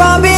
পাবে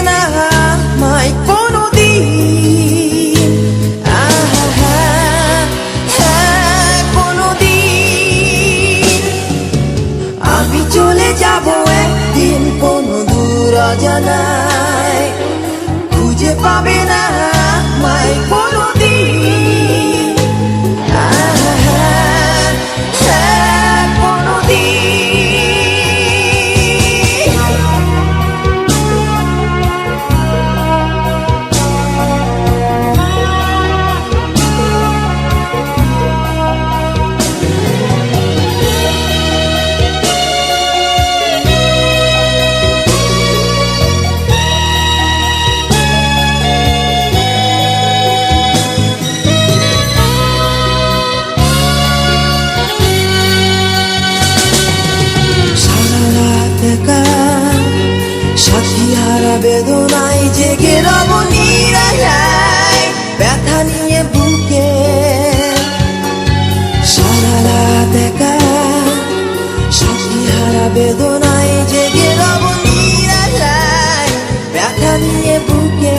বেদনায় জেগে রব ব্যথা নিয়ে বুকে।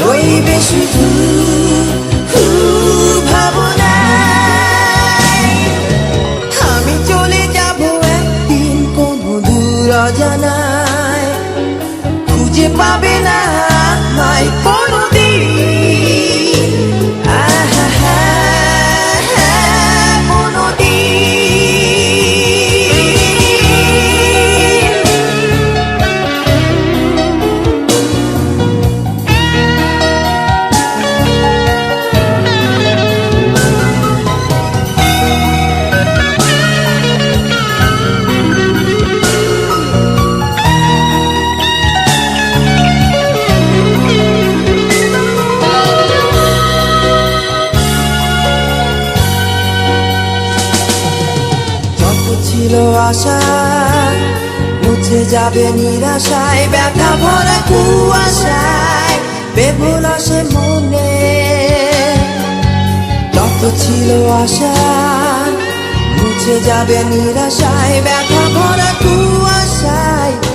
রইবে শুধু আমি চলে অজানায় খুঁজে পাবে না ছিল আশা মুছে যাবে নিরাশায়, ব্যথা ভরা কুয়াশায় বেভুল আসে মনে। তত ছিল আশা, মুছে যাবে নিরাশায়, ব্যথা ভরা কুয়াশায়।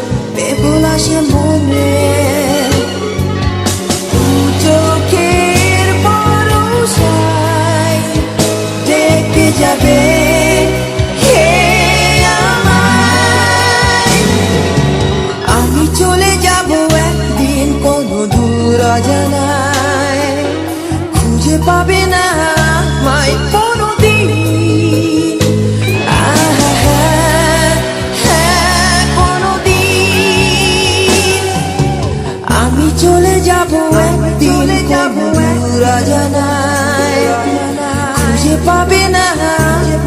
অজানায় খুঁজে পাবে না মাই হ্যাঁ, আমি চলে যাব পাবে না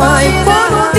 মাই কোনোদিন।